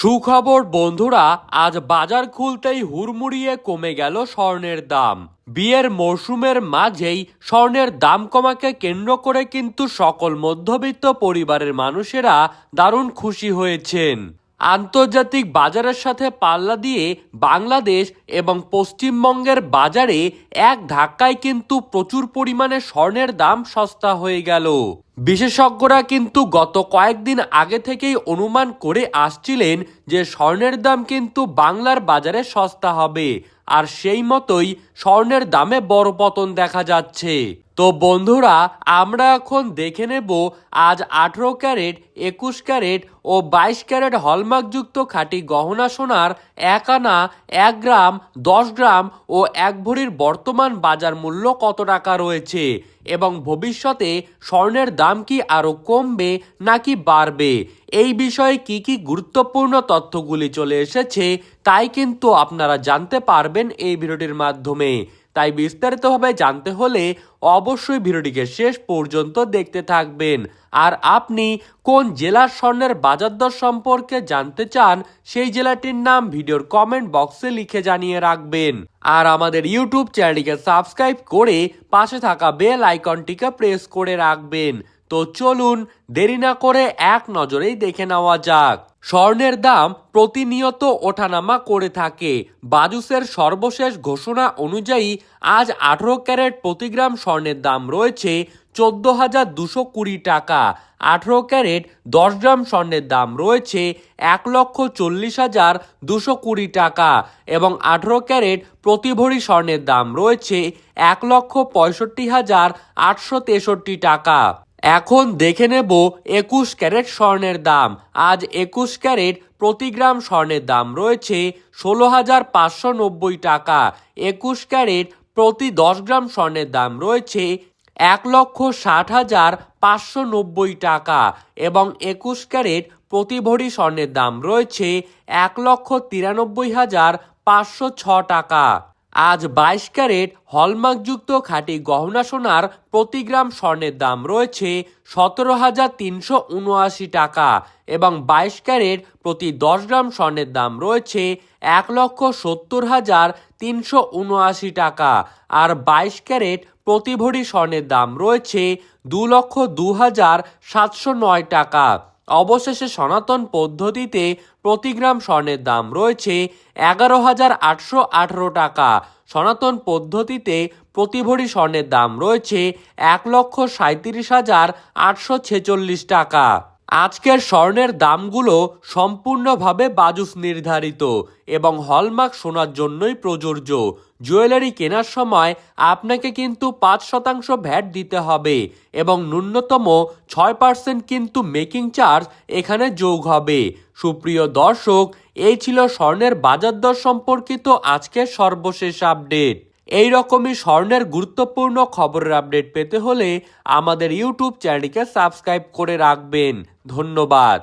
সুখবর, বন্ধুরা, আজ বাজার খুলতেই হুড়মুড়িয়ে কমে গেল স্বর্ণের দাম। বিয়ের মরশুমের মাঝেই স্বর্ণের দাম কমাকে কেন্দ্র করে কিন্তু সকল মধ্যবিত্ত পরিবারের মানুষেরা দারুণ খুশি হয়েছেন। আন্তর্জাতিক বাজারের সাথে পাল্লা দিয়ে বাংলাদেশ এবং পশ্চিমবঙ্গের বাজারে এক ধাক্কায় কিন্তু প্রচুর পরিমাণে স্বর্ণের দাম সস্তা হয়ে গেল। বিশেষজ্ঞরা কিন্তু গত কয়েকদিন আগে থেকেই অনুমান করে আসছিলেন যে স্বর্ণের দাম কিন্তু বাংলার বাজারে সস্তা হবে। আর সেই মতোই স্বর্ণের দামে বড় পতন দেখা যাচ্ছে। তো বন্ধুরা, আমরা এখন দেখে নেব আজ আঠেরো ক্যারেট, একুশ ক্যারেট ও বাইশ ক্যারেট হলমার্কযুক্ত খাঁটি গহনা সোনার এক আনা, এক গ্রাম, দশ গ্রাম ও এক ভরির বর্তমান বাজার মূল্য কত টাকা রয়েছে? এবং ভবিষ্যতে স্বর্ণের দাম কি আরও কমবে নাকি বাড়বে? এই বিষয়ে কি কি গুরুত্বপূর্ণ তথ্যগুলি চলে এসেছে, তাই কিন্তু আপনারা জানতে পারবেন এই ভিডিওটির মাধ্যমে। তাই বিস্তারিতভাবে জানতে হলে অবশ্যই ভিডিওটিকে শেষ পর্যন্ত দেখতে থাকবেন। আর আপনি কোন জেলার স্বর্ণের বাজার দর সম্পর্কে জানতে চান, সেই জেলাটির নাম ভিডিওর কমেন্ট বক্সে লিখে জানিয়ে রাখবেন। আর আমাদের ইউটিউব চ্যানেলটিকে সাবস্ক্রাইব করে পাশে থাকা বেল আইকনটিকে প্রেস করে রাখবেন। তো চলুন দেরি না করে এক নজরেই দেখে নেওয়া যাক। স্বর্ণের দাম প্রতিনিয়ত ওঠানামা করে থাকে। বাজুসের সর্বশেষ ঘোষণা অনুযায়ী আজ আঠারো ক্যারেট প্রতি গ্রাম স্বর্ণের দাম রয়েছে চোদ্দ হাজার দুশো কুড়ি টাকা। আঠারো ক্যারেট দশ গ্রাম স্বর্ণের দাম রয়েছে এক লক্ষ চল্লিশ হাজার দুশো কুড়ি টাকা এবং আঠারো ক্যারেট প্রতি ভরি স্বর্ণের দাম রয়েছে এক লক্ষ পঁয়ষট্টি হাজার আটশো তেষট্টি টাকা। এখন দেখে নেব একুশ ক্যারেট স্বর্ণের দাম। আজ একুশ ক্যারেট প্রতি গ্রাম স্বর্ণের দাম রয়েছে ষোলো হাজার পাঁচশো নব্বই টাকা। একুশ ক্যারেট প্রতি দশ গ্রাম স্বর্ণের দাম রয়েছে এক লক্ষ ষাট হাজার পাঁচশো নব্বই টাকা এবং একুশ ক্যারেট প্রতি ভরি স্বর্ণের দাম রয়েছে এক লক্ষ তিরানব্বই হাজার পাঁচশো ছ টাকা। আজ বাইশ ক্যারেট হলমার্কযুক্ত খাঁটি গহনা সোনার প্রতি গ্রাম স্বর্ণের দাম রয়েছে সতেরো হাজার তিনশো উনআশি টাকা এবং বাইশ ক্যারেট প্রতি দশ গ্রাম স্বর্ণের দাম রয়েছে এক লক্ষ সত্তর হাজার তিনশো উনআশি টাকা। আর বাইশ ক্যারেট প্রতি ভরি স্বর্ণের দাম রয়েছে দু লক্ষ দু হাজার সাতশো নয় টাকা। অবশেষে সনাতন পদ্ধতিতে প্রতি গ্রাম স্বর্ণের দাম রয়েছে এগারো হাজার আটশো আঠেরো টাকা। সনাতন পদ্ধতিতে প্রতি ভরি স্বর্ণের দাম রয়েছে এক লক্ষ সাঁত্রিশ হাজার আটশো ছেচল্লিশ টাকা। আজকের স্বর্ণের দামগুলো সম্পূর্ণভাবে বাজুস নির্ধারিত এবং হলমার্ক সোনার জন্যই প্রযোজ্য। জুয়েলারি কেনার সময় আপনাকে কিন্তু পাঁচ শতাংশ ভ্যাট দিতে হবে এবং ন্যূনতম ছয় পার্সেন্ট কিন্তু মেকিং চার্জ এখানে যোগ হবে। সুপ্রিয় দর্শক, এই ছিল স্বর্ণের বাজার দর সম্পর্কিত আজকের সর্বশেষ আপডেট। এই রকমই স্বর্ণের গুরুত্বপূর্ণ খবরের আপডেট পেতে হলে আমাদের ইউটিউব চ্যানেলকে সাবস্ক্রাইব করে রাখবেন। ধন্যবাদ।